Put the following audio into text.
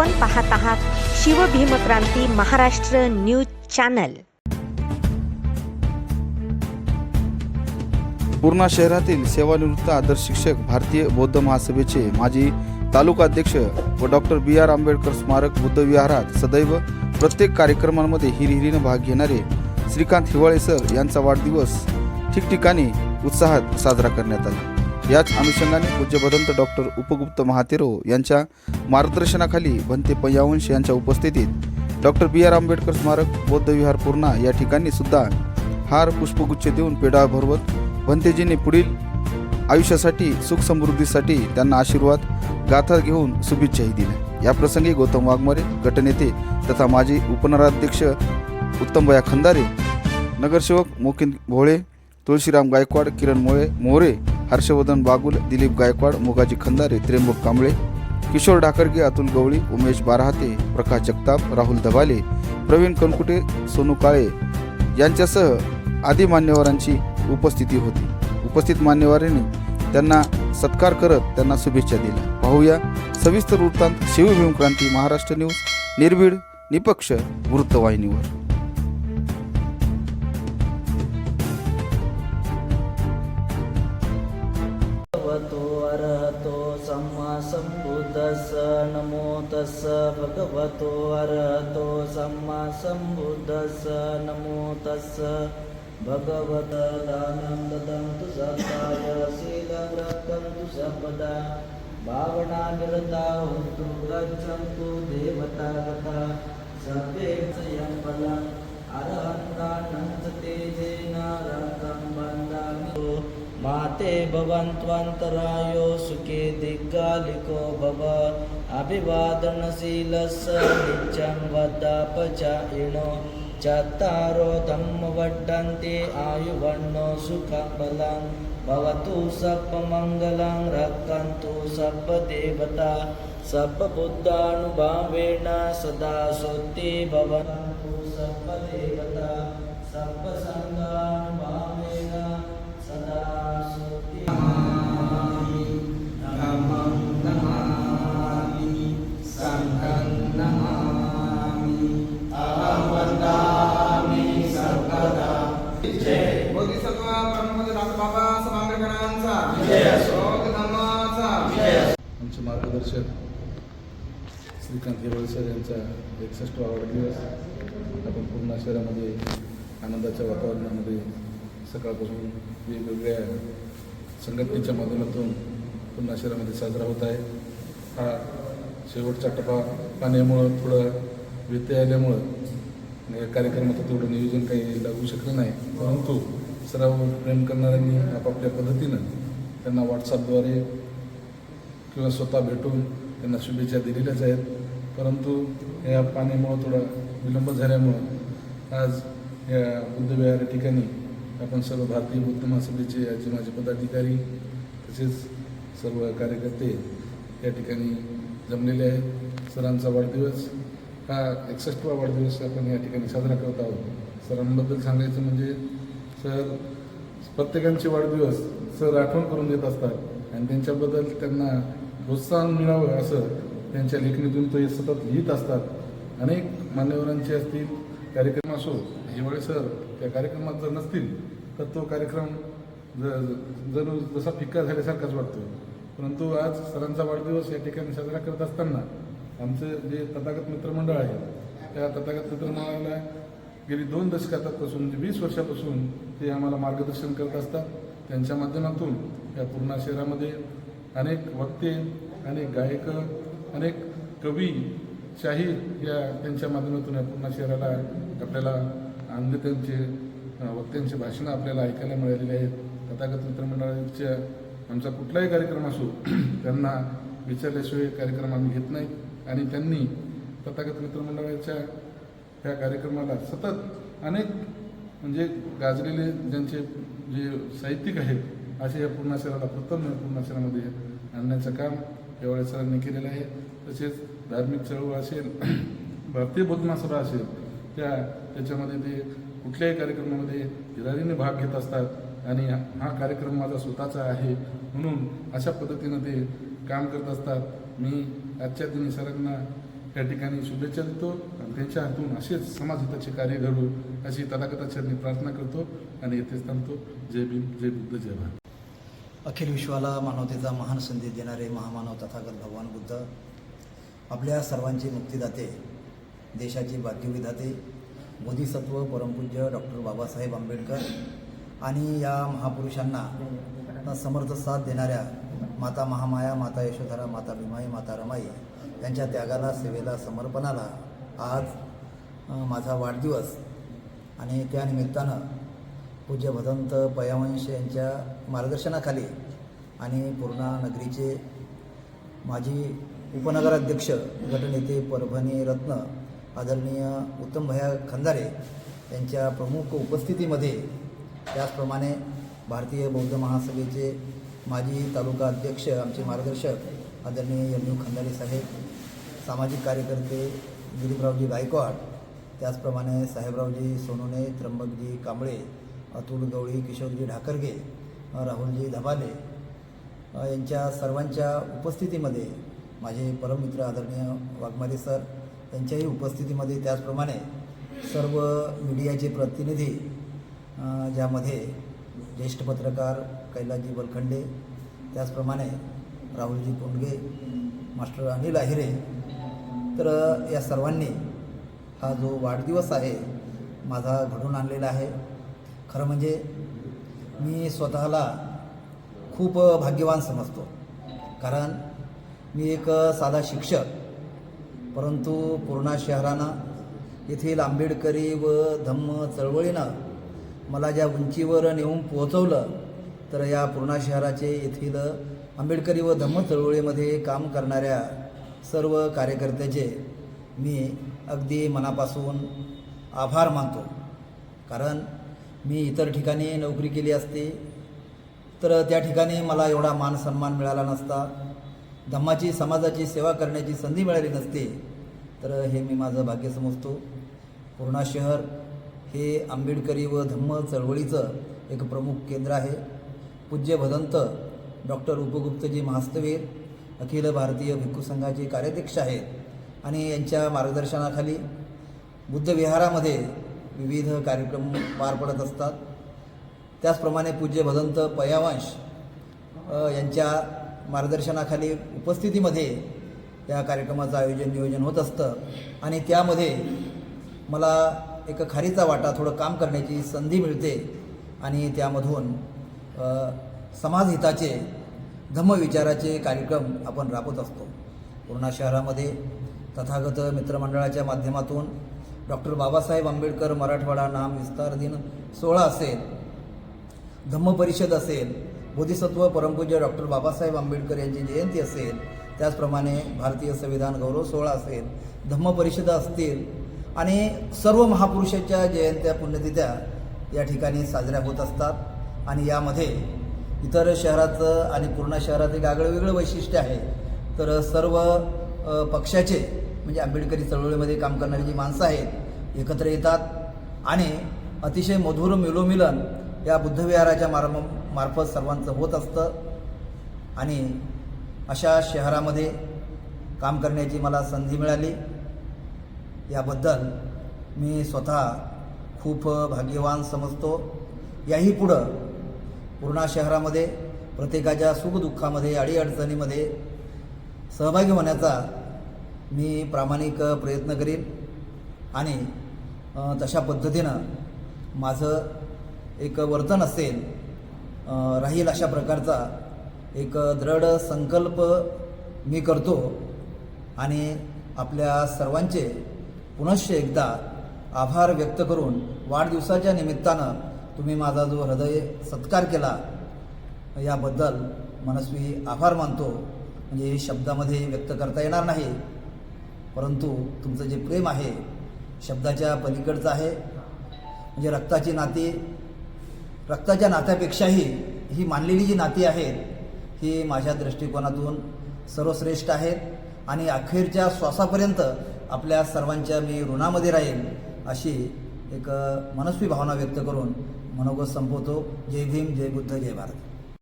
आपण पाहत आहात शिवभीमक्रांती महाराष्ट्र न्यूज चॅनल. पूर्णा शहरातील सेवानिवृत्त आदर्श शिक्षक भारतीय बौद्ध महासभेचे माजी तालुका अध्यक्ष व डॉक्टर बी आर आंबेडकर स्मारक बुद्ध विहारात सदैव प्रत्येक कार्यक्रमांमध्ये हिरिहिरीनं भाग घेणारे श्रीकांत हिवाळे सर यांचा वाढदिवस ठिकठिकाणी उत्साहात साजरा करण्यात आला. याच अनुषंगाने पूज्य भदंत डॉक्टर उपगुप्त महातेरो यांच्या मार्गदर्शनाखाली भंते पय्यावंश यांच्या उपस्थितीत डॉक्टर बी आर आंबेडकर स्मारक बौद्ध विहार पूर्णा या ठिकाणी सुद्धा हार पुष्पगुच्छ देऊन पेढा भरवत भंतेजींनी पुढील आयुष्यासाठी सुख समृद्धीसाठी त्यांना आशीर्वाद गाथा घेऊन शुभेच्छाही दिल्या. याप्रसंगी गौतम वाघमारे गटनेते तथा माजी उपनगराध्यक्ष उत्तमबया खंदारे नगरसेवक मोकिन भोळे तुळशीराम गायकवाड किरण मोळे मोरे हर्षवर्धन बागुल दिलीप गायकवाड मोगाजी खंदारे त्र्यंबक कांबळे किशोर डाकरगे अतुल गवळी उमेश बाराहाते प्रकाश जगताप राहुल धबाले प्रवीण कनकुटे सोनू काळे यांच्यासह आदी मान्यवरांची उपस्थिती होती. उपस्थित मान्यवरांनी त्यांना सत्कार करत त्यांना शुभेच्छा दिल्या. पाहूया सविस्तर वृत्तांत शिवभीम क्रांती महाराष्ट्र न्यूज निर्भीड निपक्ष वृत्तवाहिनीवर. भगवतो अरहतो सम्मा सम्बुद्धस्स नमो तस्स। भगवत दानं ददन्तु सत्ताय शीलं रक्षन्तु सर्वदा। भावना निरता हन्तु गच्छन्तु देवता गता। सर्वे स्वयं बलम् अरहन्तानं च तेजेन रक्तं बन्धामि माते भवन्त्वन्तरायो सुखे दिग्गालिको भव। अभिवादनशीलस्य नित्यं वदापचायिनो चत्तारो धम्मवड्डन्ति आयुवन्नो सुखं बलं भवतु सर्वमङ्गलं रक्षन्तु सर्वदेवता सर्वबुद्धानुभावेन सदा सोत्ति भवन्तु आमचे श्रीकांत हेवळ यांचा एकसष्टवा वाढदिवस आपण पूर्ण शहरामध्ये आनंदाच्या वातावरणामध्ये सकाळपासून वेगवेगळ्या संघटनेच्या माध्यमातून पूर्ण शहरामध्ये साजरा होत आहे. हा शेवटचा टप्पा पाण्यामुळं थोडं व्यत्यय आल्यामुळं या कार्यक्रमाचं तेवढं नियोजन काही लागू शकलं नाही. परंतु सर्व प्रेम करणाऱ्यांनी आपापल्या पद्धतीनं त्यांना व्हॉट्सअपद्वारे किंवा स्वतः भेटून त्यांना शुभेच्छा दिलेल्याच आहेत. परंतु या पाण्यामुळं थोडा विलंब झाल्यामुळं आज या बुद्धविहार ठिकाणी आपण सर्व भारतीय बुद्ध महासभेचे याचे माझे पदाधिकारी तसेच सर्व कार्यकर्ते या ठिकाणी जमलेले आहेत. सरांचा वाढदिवस हा एकसष्टवा वाढदिवस आपण या ठिकाणी साजरा करत आहोत. सरांबद्दल सांगायचं म्हणजे सर प्रत्येकांचे वाढदिवस सर आठवण करून देत असतात आणि त्यांच्याबद्दल त्यांना प्रोत्साहन मिळावं असं त्यांच्या लेखणीतून ते सतत लिहित असतात. अनेक मान्यवरांचे असतील कार्यक्रम असो हिवाळे सर त्या कार्यक्रमात जर नसतील तर तो कार्यक्रम ज- जणू जसा फिक्का झाल्यासारखाच वाटतो. परंतु आज सरांचा वाढदिवस या ठिकाणी साजरा करत असताना आमचं जे तथागत मित्रमंडळ आहे त्या तथागत मित्रमंडळाला गेली दोन दशकापासून म्हणजे वीस वर्षापासून ते आम्हाला मार्गदर्शन करत असतात. त्यांच्या माध्यमातून या पूर्णा शहरामध्ये अनेक वक्ते अनेक गायक अनेक कवी शाहीर या त्यांच्या माध्यमातून या पूर्ण शहराला आपल्याला अंग त्यांचे वक्त्यांची वक्त्यांचे भाषणं आपल्याला ऐकायला मिळालेली आहेत. तथागत मित्रमंडळाच्या आमचा कुठलाही कार्यक्रम असो त्यांना विचारल्याशिवाय कार्यक्रम आम्ही घेत नाही. आणि त्यांनी तथागत मित्रमंडळाच्या ह्या कार्यक्रमाला सतत अनेक म्हणजे गाजलेले ज्यांचे जे साहित्यिक आहेत असे या पूर्णा शहराला प्रथम पूर्ण पूर्णा शहरामध्ये आणण्याचं काम एवढ्या सरांनी केलेलं आहे. तसेच धार्मिक चळवळ असेल भारतीय बौद्ध असेल त्या त्याच्यामध्ये ते कुठल्याही कार्यक्रमामध्ये हिरारीने भाग घेत असतात आणि हा कार्यक्रम माझा स्वतःचा आहे म्हणून अशा पद्धतीनं ते काम करत असतात. मी आजच्या दिनी सरांना या ठिकाणी शुभेच्छा देतो आणि त्यांच्या हातून असेच समाजहिताचे कार्य घडू अशी तथागताच्या मी प्रार्थना करतो आणि येथेच थांबतो. जय भीम जय बुद्ध जय भारत. अखिल विश्वाला मानवतेचा महान संदेश देणारे महामानव तथागत भगवान बुद्ध आपल्या सर्वांचे मुक्तीदाते देशाचे भाग्यविधाते बोधिसत्व परमपूज्य डॉक्टर बाबासाहेब आंबेडकर आणि या महापुरुषांना समर्थ साथ देणाऱ्या माता महामाया माता यशोधरा माता भीमाई माता रमाई यांच्या त्यागाला सेवेला समर्पणाला आज माझा वाढदिवस. आणि त्यानिमित्तानं पूज्य भदंत पयावंश यांच्या मार्गदर्शनाखाली आणि पूर्णा नगरीचे माजी उपनगराध्यक्ष गटनेते परभणी रत्न आदरणीय उत्तमभया खंदारे यांच्या प्रमुख उपस्थितीमध्ये त्याचप्रमाणे भारतीय बौद्ध महासभेचे माजी तालुका अध्यक्ष आमचे मार्गदर्शक आदरणीय एम यू खंदारे साहेब सामाजिक कार्यकर्ते दिलीपरावजी गायकवाड त्याचप्रमाणे साहेबरावजी सोनोने त्र्यंबकजी कांबळे अतुल गवळी किशोरजी ढाकरगे राहुलजी धबाले यांच्या सर्वांच्या उपस्थितीमध्ये माझे परममित्र आदरणीय वाघमारे सर यांच्याही उपस्थितीमध्ये त्याचप्रमाणे सर्व मीडियाचे प्रतिनिधी ज्यामध्ये ज्येष्ठ पत्रकार कैलासजी बलखंडे त्याचप्रमाणे राहुलजी कोंडगे मास्टर अनिल आहिरे तर या सर्वांनी हा जो वाढदिवस आहे माझा घडून आणलेला आहे. खरं म्हणजे मी स्वतःला खूप भाग्यवान समजतो. कारण मी एक साधा शिक्षक परंतु पूर्णा शहरानं येथील आंबेडकरी व धम्म चळवळीनं मला ज्या उंचीवर नेऊन पोहोचवलं तर या पूर्णा शहराचे येथील आंबेडकरी व धम्म चळवळीमध्ये काम करणाऱ्या सर्व कार्यकर्त्याचे मी अगदी मनापासून आभार मानतो. कारण मी इतर ठिकाणी नोकरी केली असते तर त्या ठिकाणी मला एवढा मान सन्मान मिळाला नसता. धम्माची समाजाची सेवा करण्याची संधी मिळाली नसते. तर हे मी माझं भाग्य समजतो. पूर्णा शहर हे आंबेडकरी व धम्म चळवळीचं एक प्रमुख केंद्र आहे. पूज्य भदंत डॉक्टर उपगुप्तजी महास्तवीर अखिल भारतीय भिक्खू संघाचे कार्याध्यक्ष आहेत. आणि यांच्या मार्गदर्शनाखाली बुद्धविहारामध्ये विविध कार्यक्रम पार पडत असतात. त्याचप्रमाणे पूज्य भदंत पयावंश यांच्या मार्गदर्शनाखाली उपस्थितीमध्ये या कार्यक्रमाचं आयोजन नियोजन होत असतं. आणि त्यामध्ये मला एक खारीचा वाटा थोडं काम करण्याची संधी मिळते. आणि त्यामधून समाजहिताचे धम्मविचाराचे कार्यक्रम आपण राबवत असतो. पूर्णा शहरामध्ये तथागत मित्रमंडळाच्या माध्यमातून डॉक्टर बाबासाहेब आंबेडकर मराठवाडा नाम विस्तार दिन सोहळा असेल धम्म परिषद असेल बोधिसत्व परमपूज्य डॉक्टर बाबासाहेब आंबेडकर यांची जयंती असेल त्याचप्रमाणे भारतीय संविधान गौरव सोहळा असेल धम्म परिषदा असतील आणि सर्व महापुरुषाच्या जयंत्या पुण्यतिथ्या या ठिकाणी साजऱ्या होत असतात. आणि यामध्ये इतर शहराचं आणि पूर्णा शहरात एक आगळं वेगळं वैशिष्ट्य आहे. तर सर्व पक्षाचे म्हणजे आंबेडकरी चळवळीमध्ये काम करणारी जी माणसं आहेत एकत्र येतात आणि अतिशय मधुर मिलोमिलन या बुद्धविहाराच्या मार्म मार्फत सर्वांचं होत असतं. आणि अशा शहरामध्ये काम करण्याची मला संधी मिळाली. याबद्दल मी स्वतः खूप भाग्यवान समजतो. याही पुढं पूर्णा शहरामध्ये प्रत्येकाच्या सुखदुःखामध्ये अडीअडचणीमध्ये सहभागी होण्याचा मी प्रामाणिक प्रयत्न करीन आणि तशा पद्धतीनं माझं एक वर्तन असेल राहील अशा प्रकारचा एक दृढ संकल्प मी करतो आणि आपल्या सर्वांचे पुनश्च एकदा आभार व्यक्त करून वाढदिवसाच्या निमित्तानं तुम्ही माझा जो हृदय सत्कार केला याबद्दल मनस्वी आभार मानतो. म्हणजे शब्दामध्ये व्यक्त करता येणार नाही. परंतु तुमचं जे प्रेम आहे शब्दाच्या पलीकडचं आहे म्हणजे रक्ताची नाती रक्ताच्या नात्यापेक्षाही ही मानलेली जी नाती आहेत ही माझ्या दृष्टिकोनातून सर्वश्रेष्ठ आहेत आणि अखेरच्या श्वासापर्यंत आपल्या सर्वांच्या मी ऋणामध्ये राहील अशी एक मनस्वी भावना व्यक्त करून मनोगत संपवतो. जय भीम जय बुद्ध जय भारत.